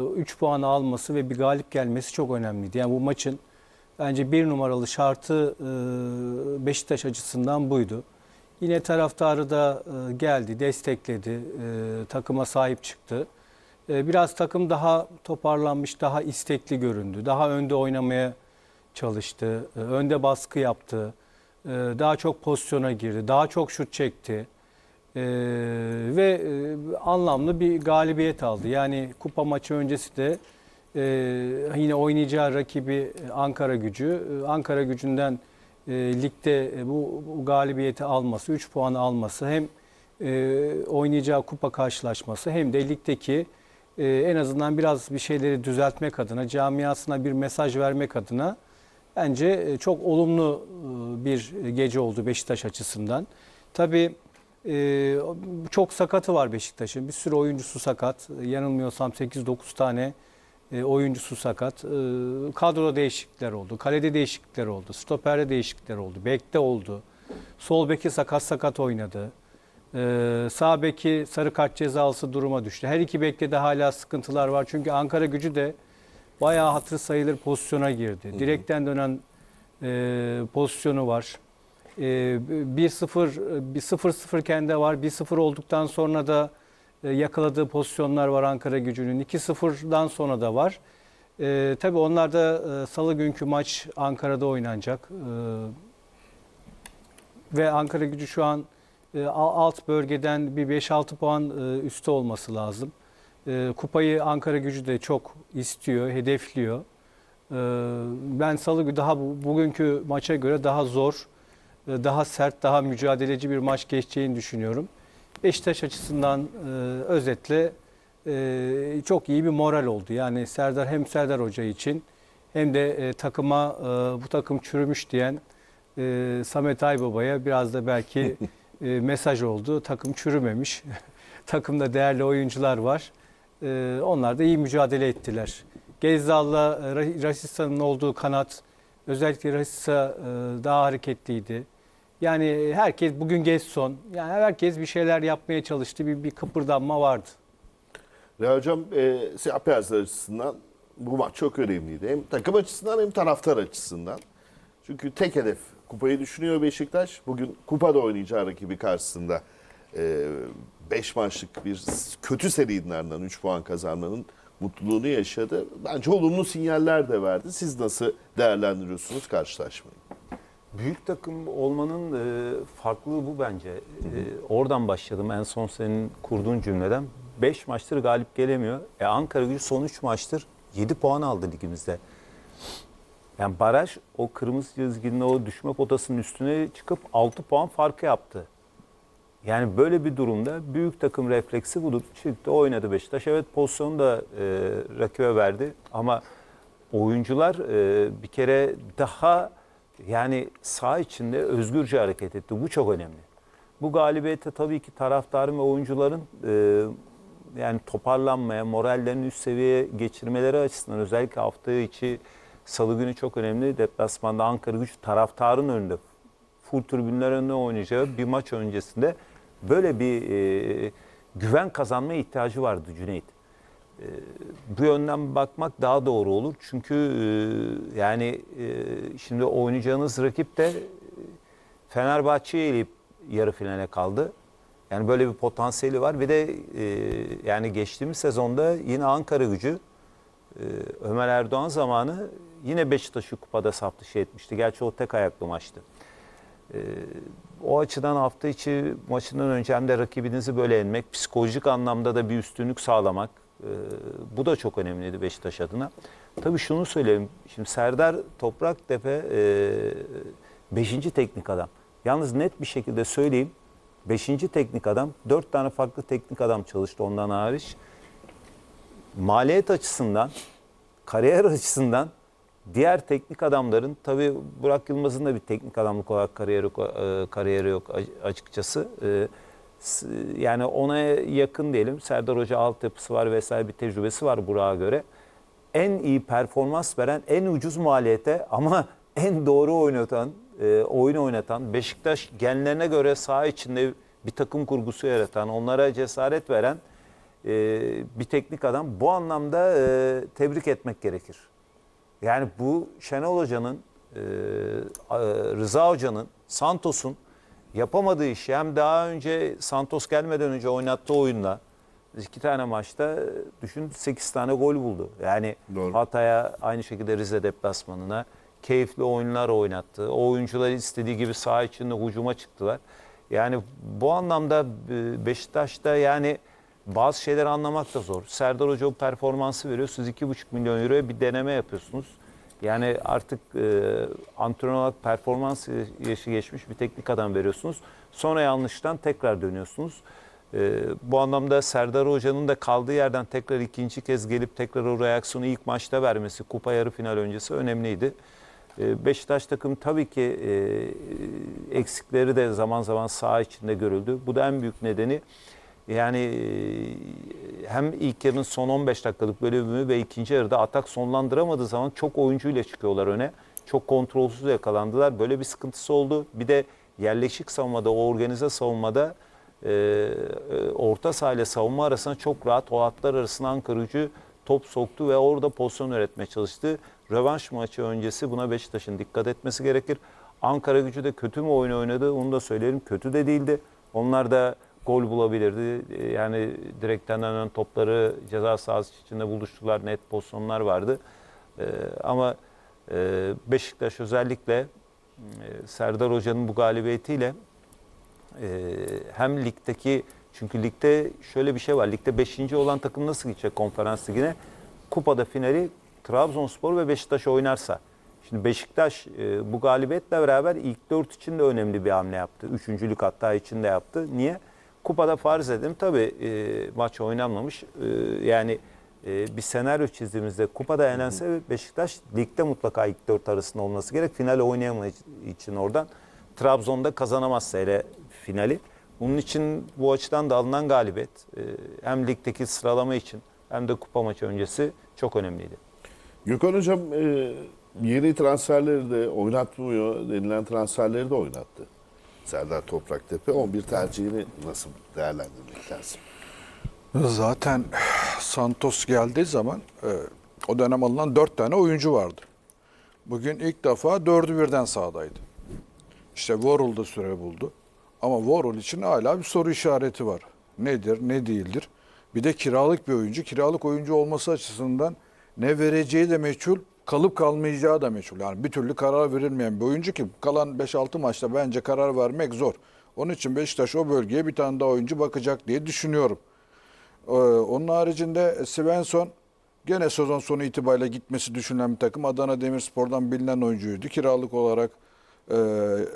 3 puan alması ve bir galip gelmesi çok önemliydi. Yani bu maçın bence bir numaralı şartı e, Beşiktaş açısından buydu. Yine taraftarı da e, geldi, destekledi, e, takıma sahip çıktı. Biraz takım daha toparlanmış, daha istekli göründü. Daha önde oynamaya çalıştı, önde baskı yaptı, daha çok pozisyona girdi, daha çok şut çekti. Ee, ve e, anlamlı bir galibiyet aldı. Yani kupa maçı öncesi de e, yine oynayacağı rakibi e, Ankara gücü. E, Ankara gücünden e, ligde e, bu, bu galibiyeti alması, 3 puan alması hem e, oynayacağı kupa karşılaşması hem de ligdeki e, en azından biraz bir şeyleri düzeltmek adına, camiasına bir mesaj vermek adına bence e, çok olumlu e, bir gece oldu Beşiktaş açısından. Tabii ee, çok sakatı var Beşiktaş'ın. Bir sürü oyuncusu sakat. Yanılmıyorsam 8-9 tane e, oyuncusu sakat. Ee, kadroda değişiklikler oldu. Kalede değişiklikler oldu. Stoperde değişiklikler oldu. Bekte oldu. Sol beki sakat sakat oynadı. Ee, sağ beki sarı kart cezalısı duruma düştü. Her iki bekte de hala sıkıntılar var. Çünkü Ankara gücü de bayağı hatır sayılır pozisyona girdi. Direkten dönen e, pozisyonu var. Ee, 1-0 bir 0-0 kendi var. 1-0 olduktan sonra da e, yakaladığı pozisyonlar var Ankara Gücü'nün. 2-0'dan sonra da var. Ee, tabii onlar da e, salı günkü maç Ankara'da oynanacak. Ee, ve Ankara Gücü şu an e, al- alt bölgeden bir 5-6 puan e, üstte olması lazım. E, kupayı Ankara Gücü de çok istiyor, hedefliyor. Ee, ben salı daha bu- bugünkü maça göre daha zor, e, daha sert, daha mücadeleci bir maç geçeceğini düşünüyorum. Beşiktaş açısından e, özetle e, çok iyi bir moral oldu. Yani Serdar hem Serdar Hoca için hem de e, takıma e, bu takım çürümüş diyen e, Samet Aybaba'ya biraz da belki e, mesaj oldu. Takım çürümemiş. Takımda değerli oyuncular var. E, onlar da iyi mücadele ettiler. Gezzal'la e, Ra- Rasista'nın olduğu kanat özellikle Rasista e, daha hareketliydi. Yani herkes bugün Gesson yani herkes bir şeyler yapmaya çalıştı. Bir, bir kıpırdanma vardı. Ve hocam e, siyah beyazlar açısından bu maç çok önemliydi. Hem takım açısından hem taraftar açısından. Çünkü tek hedef kupayı düşünüyor Beşiktaş. Bugün kupada oynayacağı rakibi karşısında 5 maçlık bir kötü serinin ardından 3 puan kazanmanın mutluluğunu yaşadı. Bence olumlu sinyaller de verdi. Siz nasıl değerlendiriyorsunuz karşılaşmayı? Büyük takım olmanın e, farklılığı bu bence. E, oradan başladım en son senin kurduğun cümleden. 5 maçtır galip gelemiyor. E, Ankara gücü son 3 maçtır 7 puan aldı ligimizde. Yani baraj o kırmızı çizginin o düşme potasının üstüne çıkıp 6 puan farkı yaptı. Yani böyle bir durumda büyük takım refleksi budur. Çıktı oynadı Beşiktaş. Evet pozisyonu da e, rakibe verdi ama oyuncular e, bir kere daha yani saha içinde özgürce hareket etti. Bu çok önemli. Bu galibiyete tabii ki taraftarın ve oyuncuların e, yani toparlanmaya, morallerini üst seviyeye geçirmeleri açısından özellikle hafta içi salı günü çok önemli. Deplasmanda Ankara gücü taraftarın önünde full tribünler önünde oynayacağı bir maç öncesinde böyle bir e, güven kazanma ihtiyacı vardı Cüneyt. E, bu yönden bakmak daha doğru olur. Çünkü e, yani e, şimdi oynayacağınız rakip de Fenerbahçe'yi eleyip yarı finale kaldı. Yani böyle bir potansiyeli var. Bir de e, yani geçtiğimiz sezonda yine Ankara gücü e, Ömer Erdoğan zamanı yine Beşiktaş'ı kupada saf dışı etmişti. Gerçi o tek ayaklı maçtı. E, o açıdan hafta içi maçından önce hem de rakibinizi böyle yenmek, psikolojik anlamda da bir üstünlük sağlamak e, bu da çok önemliydi Beşiktaş adına. Tabii şunu söyleyeyim. Şimdi Serdar Topraktepe 5. teknik adam. Yalnız net bir şekilde söyleyeyim. 5. teknik adam, 4 tane farklı teknik adam çalıştı ondan hariç. Maliyet açısından, kariyer açısından diğer teknik adamların tabii Burak Yılmaz'ın da bir teknik adamlık olarak kariyeri e, kariyeri yok açıkçası. Yani ona yakın diyelim. Serdar Hoca altyapısı var vesaire bir tecrübesi var Burak'a göre. En iyi performans veren, en ucuz maliyete ama en doğru oynatan, e, oyun oynatan, Beşiktaş genlerine göre saha içinde bir takım kurgusu yaratan, onlara cesaret veren e, bir teknik adam. Bu anlamda e, tebrik etmek gerekir. Yani bu Şenol Hoca'nın, e, Rıza Hoca'nın, Santos'un yapamadığı işi hem daha önce Santos gelmeden önce oynattığı oyunla iki tane maçta düşün 8 tane gol buldu. Yani Doğru. Hatay'a aynı şekilde Rize deplasmanına keyifli oyunlar oynattı. O oyuncular istediği gibi saha içinde hücuma çıktılar. Yani bu anlamda e, Beşiktaş'ta yani bazı şeyleri anlamak da zor. Serdar Hoca o performansı veriyor. Siz 2,5 milyon euroya bir deneme yapıyorsunuz. Yani artık e, antrenör performans yaşı geçmiş bir teknik adam veriyorsunuz. Sonra yanlıştan tekrar dönüyorsunuz. E, bu anlamda Serdar Hoca'nın da kaldığı yerden tekrar ikinci kez gelip tekrar o reaksiyonu ilk maçta vermesi kupa yarı final öncesi önemliydi. E, Beşiktaş takım tabii ki e, eksikleri de zaman zaman saha içinde görüldü. Bu da en büyük nedeni yani e, hem ilk yarının son 15 dakikalık bölümü ve ikinci yarıda atak sonlandıramadığı zaman çok oyuncuyla çıkıyorlar öne. Çok kontrolsüz yakalandılar. Böyle bir sıkıntısı oldu. Bir de yerleşik savunmada, o organize savunmada e, e, orta saha ile savunma arasında çok rahat o hatlar arasına Ankara gücü top soktu ve orada pozisyon üretmeye çalıştı. Rövanş maçı öncesi buna Beşiktaş'ın dikkat etmesi gerekir. Ankara gücü de kötü mü oyun oynadı onu da söyleyelim. Kötü de değildi. Onlar da gol bulabilirdi. E, Yani direkten dönen topları ceza sahası içinde buluştular. Net pozisyonlar vardı. E, ama e, Beşiktaş özellikle Serdar Hoca'nın bu galibiyetiyle hem ligdeki çünkü ligde şöyle bir şey var. Ligde 5. olan takım nasıl gidecek konferans ligine? Kupada finali Trabzonspor ve Beşiktaş oynarsa. Şimdi Beşiktaş e, bu galibiyetle beraber ilk 4 için de önemli bir hamle yaptı. Üçüncülük hatta için de yaptı. Niye? Kupada farz edelim tabii e, maç oynanmamış. E, yani e, bir senaryo çizdiğimizde kupada elense Beşiktaş ligde mutlaka ilk 4 arasında olması gerek. Final oynayamadığı için oradan. Trabzon'da kazanamazsa hele finali. Bunun için bu açıdan da alınan galibiyet e, hem ligdeki sıralama için hem de kupa maçı öncesi çok önemliydi. Gökhan Hocam e, yeni transferleri de oynatmıyor denilen transferleri de oynattı. Serdar Topraktepe 11 tercihini nasıl değerlendirmek lazım? Zaten Santos geldiği zaman e, o dönem alınan dört tane oyuncu vardı. Bugün ilk defa dördü birden sahadaydı. İşte Worrell da süre buldu. Ama Worrell için hala bir soru işareti var. Nedir, ne değildir? Bir de kiralık bir oyuncu. Kiralık oyuncu olması açısından ne vereceği de meçhul, kalıp kalmayacağı da meçhul. Yani bir türlü karar verilmeyen bir oyuncu ki kalan 5-6 maçta bence karar vermek zor. Onun için Beşiktaş o bölgeye bir tane daha oyuncu bakacak diye düşünüyorum. Ee, onun haricinde Svensson gene sezon sonu itibariyle gitmesi düşünülen bir takım. Adana Demirspor'dan bilinen oyuncuydu. Kiralık olarak e,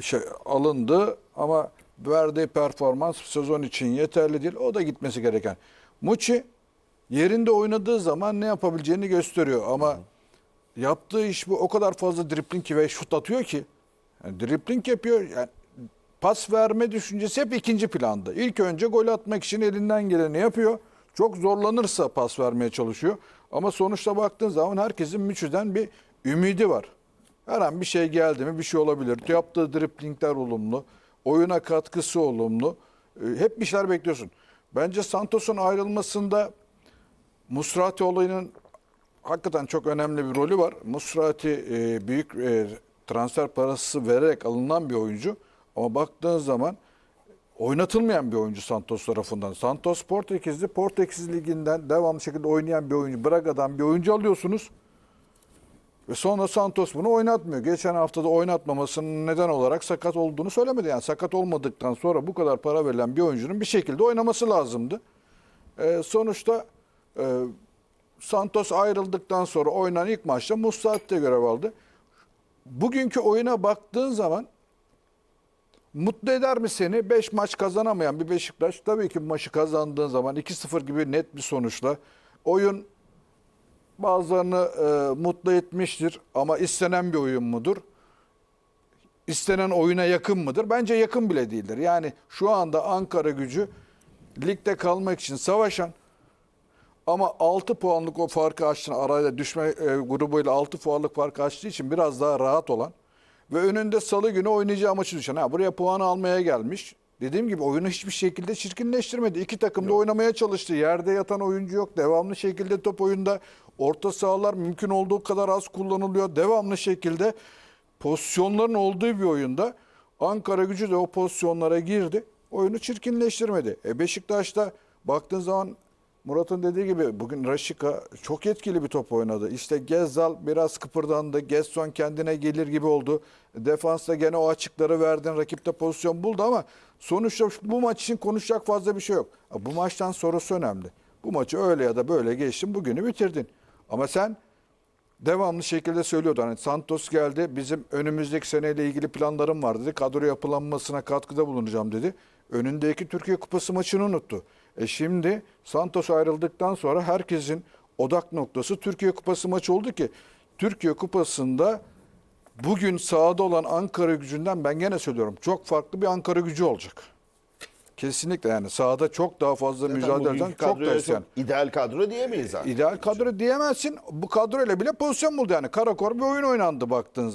şey, alındı ama verdiği performans sezon için yeterli değil. O da gitmesi gereken. Muçi yerinde oynadığı zaman ne yapabileceğini gösteriyor ama yaptığı iş bu o kadar fazla dripling ve şut atıyor ki yani dripling yapıyor. Yani pas verme düşüncesi hep ikinci planda. İlk önce gol atmak için elinden geleni yapıyor. Çok zorlanırsa pas vermeye çalışıyor. Ama sonuçta baktığın zaman herkesin Müçü'den bir ümidi var. Her an bir şey geldi mi bir şey olabilir. Yaptığı driplingler olumlu. Oyuna katkısı olumlu. Ee, Hep bir şeyler bekliyorsun. Bence Santos'un ayrılmasında Musrati olayının hakikaten çok önemli bir rolü var. Musrati e, büyük e, transfer parası vererek alınan bir oyuncu. Ama baktığın zaman oynatılmayan bir oyuncu Santos tarafından. Santos Portekizli, Portekiz liginden devamlı şekilde oynayan bir oyuncu. Braga'dan bir oyuncu alıyorsunuz. Ve sonra Santos bunu oynatmıyor. Geçen haftada oynatmamasının neden olarak sakat olduğunu söylemedi. Yani sakat olmadıktan sonra bu kadar para verilen bir oyuncunun bir şekilde oynaması lazımdı. Ee, sonuçta e, Santos ayrıldıktan sonra oynanan ilk maçta Mustat de görev aldı. Bugünkü oyuna baktığın zaman mutlu eder mi seni? 5 maç kazanamayan bir Beşiktaş tabii ki maçı kazandığın zaman 2-0 gibi net bir sonuçla oyun bazılarını e, mutlu etmiştir ama istenen bir oyun mudur? İstenen oyuna yakın mıdır? Bence yakın bile değildir. Yani şu anda Ankara gücü ligde kalmak için savaşan ama 6 puanlık o farkı açtığını arayla düşme e, grubuyla 6 puanlık farkı açtığı için biraz daha rahat olan ve önünde salı günü oynayacağı maçı düşen. Ha, buraya puanı almaya gelmiş. dediğim gibi oyunu hiçbir şekilde çirkinleştirmedi. İki takım da oynamaya çalıştı. Yerde yatan oyuncu yok. Devamlı şekilde top oyunda. Orta sahalar mümkün olduğu kadar az kullanılıyor. Devamlı şekilde pozisyonların olduğu bir oyunda Ankara gücü de o pozisyonlara girdi. Oyunu çirkinleştirmedi. E Beşiktaş'ta baktığın zaman Murat'ın dediği gibi bugün Raşika çok etkili bir top oynadı. İşte Gezzal biraz kıpırdandı. Gesson kendine gelir gibi oldu. Defansta gene o açıkları verdin. Rakipte pozisyon buldu ama sonuçta bu maç için konuşacak fazla bir şey yok. Bu maçtan sonrası önemli. Bu maçı öyle ya da böyle geçtin. Bugünü bitirdin. Ama sen devamlı şekilde söylüyordu. Hani Santos geldi bizim önümüzdeki seneyle ilgili planlarım var dedi. Kadro yapılanmasına katkıda bulunacağım dedi. Önündeki Türkiye Kupası maçını unuttu. E şimdi Santos ayrıldıktan sonra herkesin odak noktası Türkiye Kupası maçı oldu ki Türkiye Kupası'nda bugün sahada olan Ankara gücünden ben gene söylüyorum çok farklı bir Ankara gücü olacak. Kesinlikle yani sahada çok daha fazla Zaten mücadele eden çok da isteyen. ideal kadro diyemeyiz zaten. İdeal kadro diyemezsin. Bu kadroyla bile pozisyon buldu yani. Karakor bir oyun oynandı baktığın zaman.